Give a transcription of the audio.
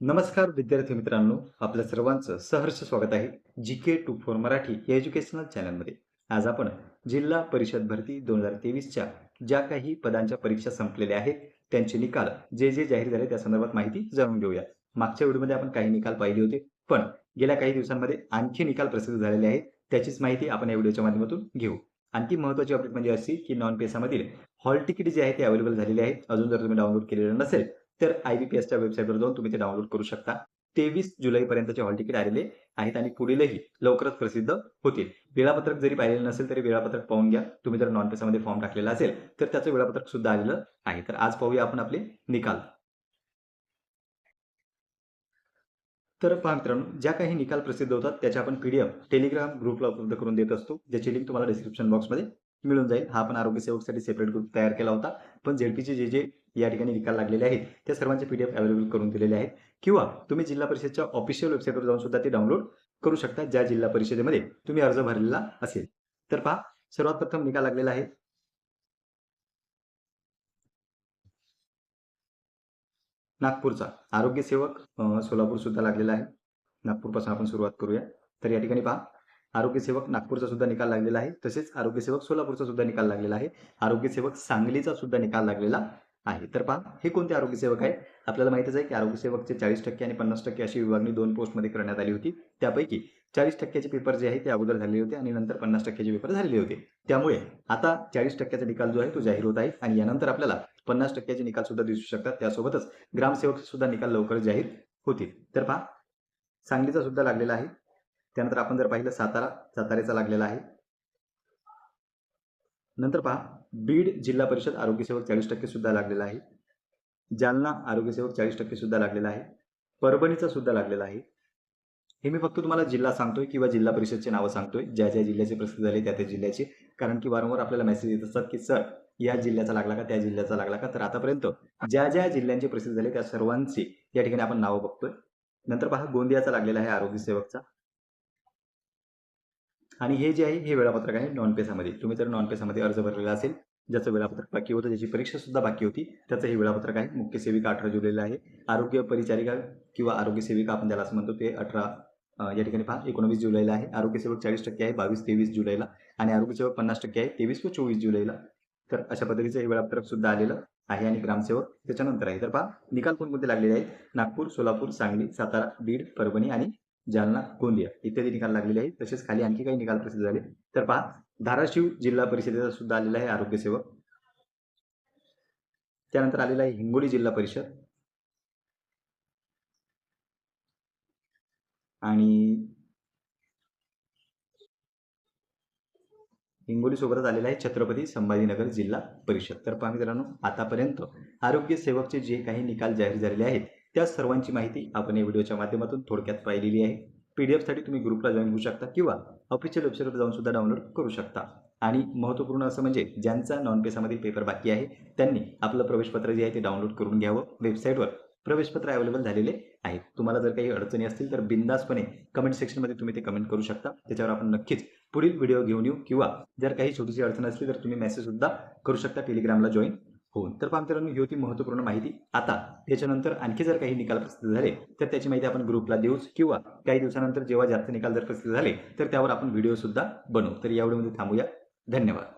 नमस्कार विद्यार्थी मित्रांनो आपल्या सर्वांचं सहर्ष स्वागत आहे G K two four Marathi या एज्युकेशनल चॅनलमध्ये आज आपण जिल्हा परिषद भरती दोन हजार तेवीसच्या ज्या काही पदांच्या परीक्षा संपलेल्या आहेत त्यांचे निकाल जे जे जाहीर झाले त्या संदर्भात माहिती जाणून घेऊया. मागच्या व्हिडिओमध्ये आपण काही निकाल पाहिले होते पण गेल्या काही दिवसांमध्ये आणखी निकाल प्रसिद्ध झालेले आहेत त्याचीच माहिती आपण या व्हिडिओच्या माध्यमातून घेऊ. आणखी महत्त्वाची अपडेट म्हणजे अशी की नॉन पेसामधील हॉल तिकीट जे आहे ते अवेलेबल झालेले आहेत. अजून जर तुम्ही डाउनलोड केलेलं नसेल तर आय बी पी एसच्या वेबसाईटवर जाऊन तुम्ही ते डाउनलोड करू शकता. तेवीस जुलैपर्यंतचे हॉल तिकीट आलेले आहेत आणि पुढीलही लवकरच प्रसिद्ध होतील. वेळापत्रक जरी पाहिलेलं नसेल तरी वेळापत्रक पाहून घ्या. तुम्ही जर नॉन पेसामध्ये फॉर्म टाकलेला असेल तर त्याचं वेळापत्रक सुद्धा आलेलं आहे. तर आज पाहूया आपण आपले निकाल. तर पहा मित्रांनो ज्या काही निकाल प्रसिद्ध होतात त्याच्या आपण पीडीएफ टेलिग्राम ग्रुपला उपलब्ध करून देत असतो. ज्याची लिंक तुम्हाला डिस्क्रिप्शन बॉक्समध्ये मिळून जाईल. हा आपण आरोग्य सेवकसाठी सेपरेट ग्रुप तयार केला होता. पण झेडपीचे जे जे या ठिकाणी निकाल लागलेले आहेत. त्या सर्वांचे पीडीएफ अवेलेबल करून दिलेले आहेत. किंवा तुम्ही जिल्हा परिषदच्या ऑफिशियल वेबसाईटवर जाऊन सुद्धा ते डाउनलोड करू शकता ज्या जिल्हा परिषदेमध्ये तुम्ही अर्ज भरलेला असेल. तर पहा सर्वात प्रथम निकाल लागलेला आहे. नागपूरचा आरोग्य सेवक सोलापूर सुद्धा लागलेला आहे. नागपूरपासून आपण सुरुवात करूया. तर या ठिकाणी पहा आरोग्य सेवक नागपूरचा सुद्धा निकाल लागलेला आहे. तसेच आरोग्य सेवक सोलापूरचा सुद्धा निकाल लागलेला आहे. आरोग्य सेवक सांगलीचा सुद्धा निकाल लागलेला आहे. तर पहा हे कोणते आरोग्य सेवक आहे आपल्याला माहितच आहे की आरोग्य सेवकचे चाळीस टक्के आणि पन्नास टक्के अशी विभागणी दोन पोस्टमध्ये करण्यात आली होती. त्यापैकी चाळीस टक्क्याचे पेपर जे आहे ते अगोदर झालेले होते आणि नंतर पन्नास टक्क्याचे पेपर झालेले होते. त्यामुळे आता चाळीस टक्क्याचा निकाल जो आहे तो जाहीर होत आहे आणि यानंतर आपल्याला पन्नास टक्क्याचे निकाल सुद्धा दिसू शकतात. त्यासोबतच ग्रामसेवक सुद्धा निकाल लवकर जाहीर होतील. तर पहा सांगलीचा सुद्धा लागलेला आहे. त्यानंतर आपण जर पाहिलं सातारा साताऱ्याचा लागलेला आहे. नंतर पहा बीड जिल्हा परिषद आरोग्यसेवक चाळीस टक्के सुद्धा लागलेला आहे. जालना आरोग्यसेवक चाळीस टक्के सुद्धा लागलेला आहे. परभणीचा सुद्धा लागलेला आहे. हे मी फक्त तुम्हाला जिल्हा सांगतोय किंवा जिल्हा परिषदचे नावं सांगतोय. ज्या ज्या जिल्ह्याचे प्रसिद्ध झाले त्या त्या जिल्ह्याचे. कारण की वारंवार आपल्याला मेसेज येत असतात की सर या जिल्ह्याचा लागला का त्या जिल्ह्याचा लागला का? तर आतापर्यंत ज्या ज्या जिल्ह्यांचे प्रसिद्ध झाले त्या सर्वांची या ठिकाणी आपण नावं बघतोय. नंतर पहा गोंदियाचा लागलेला आहे आरोग्य सेवकचा. आणि हे जे आहे हे वेळापत्रक आहे नॉन पेसामध्ये तुम्ही जर नॉन पेसामध्ये अर्ज भरलेला असेल ज्याचं वेळापत्रक बाकी होतं ज्याची परीक्षा सुद्धा बाकी होती त्याचं हे वेळापत्रक आहे. मुख्य सेविका अठरा जुलैला आहे. आरोग्य परिचारिका किंवा आरोग्य सेविका आपण ज्याला असं म्हणतो ते अठरा या ठिकाणी पहा एकोणवीस जुलैला आहे. आरोग्य सेवक चाळीस टक्के आहे बावीस तेवीस जुलैला. आणि आरोग्य सेवक पन्नास टक्के आहे तेवीस व चोवीस जुलैला. तर अशा पद्धतीचं हे वेळापत्रक सुद्धा आलेलं आहे आणि ग्रामसेवक त्याच्यानंतर आहे. तर पहा निकाल कोणकोणते लागलेले आहेत? नागपूर सोलापूर सांगली सातारा बीड परभणी आणि जालना गोंदिया इत्यादी निकाल लागलेले आहेत. तसेच खाली आणखी काही निकाल प्रसिद्ध झाले. तर पहा धाराशिव जिल्हा परिषदेचा सुद्धा आलेला आहे आरोग्य सेवक. त्यानंतर आलेला आहे हिंगोली जिल्हा परिषद. आणि हिंगोली सोबतच आलेला आहे छत्रपती संभाजीनगर जिल्हा परिषद. तर पहा मित्रांनो आतापर्यंत आरोग्य सेवकचे जे काही निकाल जाहीर झालेले आहेत त्या सर्वांची माहिती आपण या व्हिडिओच्या माध्यमातून थोडक्यात पाहिलेली आहे. पी डी एफसाठी तुम्ही ग्रुपला जॉईन होऊ शकता किंवा ऑफिशियल वेबसाईटवर जाऊन सुद्धा डाउनलोड करू शकता. आणि महत्त्वपूर्ण असं म्हणजे ज्यांचा नॉन पेसामधील पेपर बाकी आहे त्यांनी आपलं प्रवेशपत्र जे आहे ते डाउनलोड करून घ्यावं. वेबसाईटवर प्रवेशपत्र अवेलेबल झालेले आहेत. तुम्हाला जर काही अडचणी असतील तर बिंदासपणे कमेंट सेक्शनमध्ये तुम्ही ते कमेंट करू शकता. त्याच्यावर आपण नक्कीच पुढील व्हिडिओ घेऊन येऊ. किंवा जर काही छोटीशी अडचण असली तर तुम्ही मेसेज सुद्धा करू शकता. टेलिग्रामला जॉईन हो तर पहा मित्रांनो ही होती महत्त्वपूर्ण माहिती. आता त्याच्यानंतर आणखी जर काही निकाल प्रसिद्ध झाले तर त्याची माहिती आपण ग्रुपला देऊच किंवा काही दिवसानंतर जेव्हा जास्त निकाल जर प्रसिद्ध झाले तर त्यावर आपण व्हिडिओ सुद्धा बनवू. तर या व्हिडिओमध्ये थांबूया. धन्यवाद.